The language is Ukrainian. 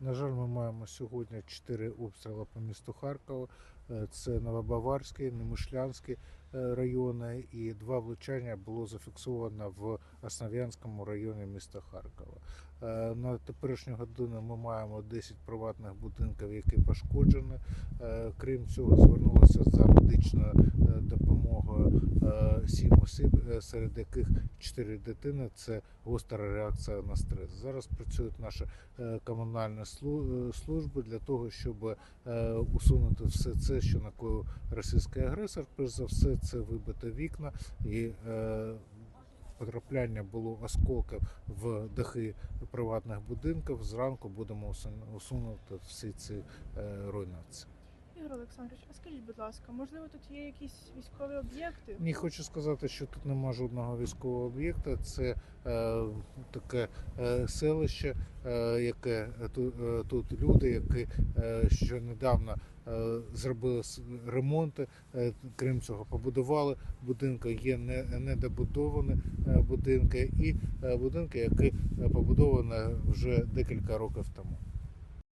На жаль, ми маємо сьогодні чотири обстріли по місту Харкова. Е, Це Новобаварський, Немишлянський е, райони і два влучання було зафіксовано в Основ'янському районі міста Харкова. Е, На теперішню годину ми маємо 10 приватних будинків, які пошкоджені. Крім цього, звернулося за медичною допомогою е, 7 осіб, е, серед яких 4 дитини. Це гостра реакція на стрес. Зараз працюють наші е, комунальні слу- служби для того, щоб усунути все це, що накоїв російський агресор. Перш за все, це вибити вікна і потрапляння було осколків в дахи приватних будинків. Зранку будемо усун- усунути всі ці руйнації. Ігор Олександрович, а скажіть, будь ласка, можливо, тут є якісь військові об'єкти? Ні, хочу сказати, що тут немає жодного військового об'єкта. Це е, таке е, селище, е, яке ту- е, тут люди, які е, ще недавно е, зробили ремонти. Е, крім цього, побудували будинки. Є не, недобудовані е, будинки і е, будинки, які е, побудовані вже декілька років тому.